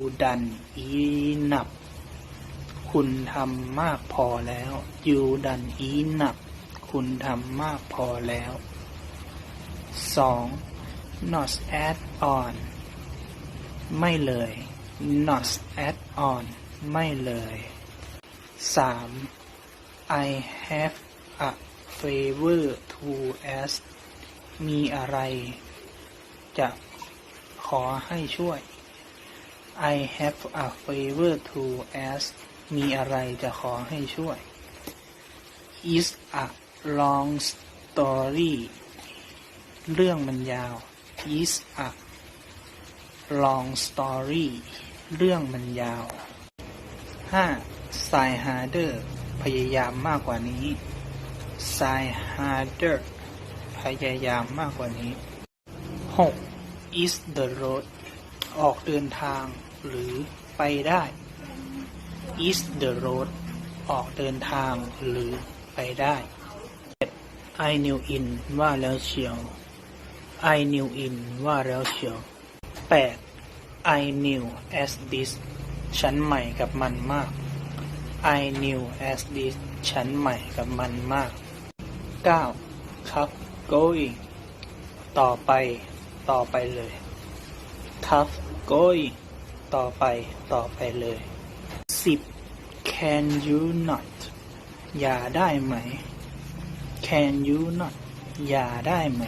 ูดันอีนับ คุณทำมากพอแล้ว ยูดันอีนับ คุณทำมากพอแล้ว 2. not add on ไม่เลย not add on ไม่เลย 3. I have a favor to ask มีอะไร จะขอให้ช่วย I have a favor to ask มีอะไรจะขอให้ช่วย is a long story เรื่องมันยาว is a long story เรื่องมันยาว 5. try harder พยายามมากกว่านี้ try harder พยายามมากกว่านี้ 6. is the road ออกเดินทางหรือไปได้ is the road ออกเดินทางหรือไปได้ I knew in ว่าแล้วเชียว I knew in ว่าแล้วเชียว 8. I knew as this ฉันใหม่กับมันมาก I knew as this ฉันใหม่กับมันมาก 9. Tough going ต่อไป ต่อไปเลย Tough going ต่อไป ต่อไปเลย 10. Can you not อย่าได้ไหม Can you not อย่าได้ไหม